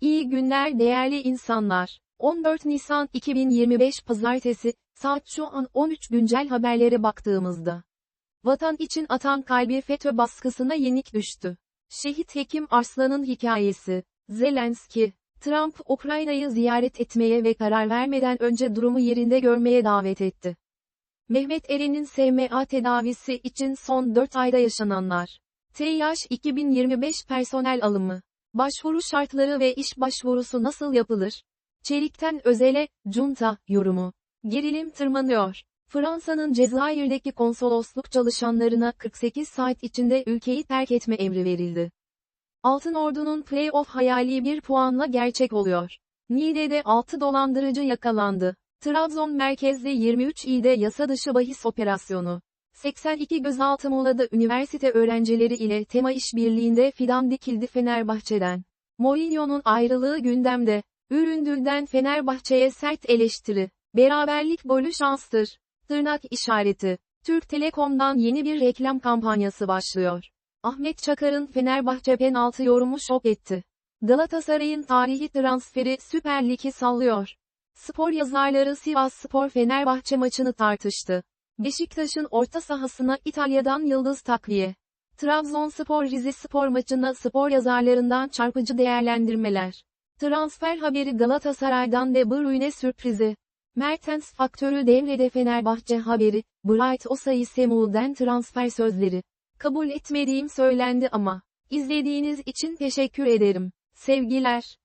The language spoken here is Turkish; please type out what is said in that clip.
İyi günler değerli insanlar. 14 Nisan 2025 Pazartesi, saat şu an 13 güncel haberlere baktığımızda. Vatan için atan kalbi FETÖ baskısına yenik düştü. Şehit Hekim Arslan'ın hikayesi. Zelenski, Trump, Ukrayna'yı ziyaret etmeye ve karar vermeden önce durumu yerinde görmeye davet etti. Mehmet Eren'in SMA tedavisi için son 4 ayda yaşananlar. TİH 2025 personel alımı. Başvuru şartları ve iş başvurusu nasıl yapılır? Çelik'ten Özel'e, Junta, yorumu. Gerilim tırmanıyor. Fransa'nın Cezayir'deki konsolosluk çalışanlarına 48 saat içinde ülkeyi terk etme emri verildi. Altın Ordu'nun play-off hayali bir puanla gerçek oluyor. Niğde'de 6 dolandırıcı yakalandı. Trabzon merkezli 23 ilde yasa dışı bahis operasyonu. 82 gözaltı Muğla'da üniversite öğrencileri ile tema işbirliğinde fidan dikildi Fenerbahçe'den. Mourinho'nun ayrılığı gündemde. Üründül'den Fenerbahçe'ye sert eleştiri. Beraberlik golü şanstır. Tırnak işareti. Türk Telekom'dan yeni bir reklam kampanyası başlıyor. Ahmet Çakar'ın Fenerbahçe penaltı yorumu şok etti. Galatasaray'ın tarihi transferi Süper Lig'i sallıyor. Spor yazarları Sivas Spor Fenerbahçe maçını tartıştı. Beşiktaş'ın orta sahasına İtalya'dan yıldız takviye. Trabzonspor Rize Spor maçına spor yazarlarından çarpıcı değerlendirmeler. Transfer haberi Galatasaray'dan De Bruyne sürprizi. Mertens faktörü devrede Fenerbahçe haberi, Bright Osayi Semu'den transfer sözleri. Kabul etmediğim söylendi ama. İzlediğiniz için teşekkür ederim. Sevgiler.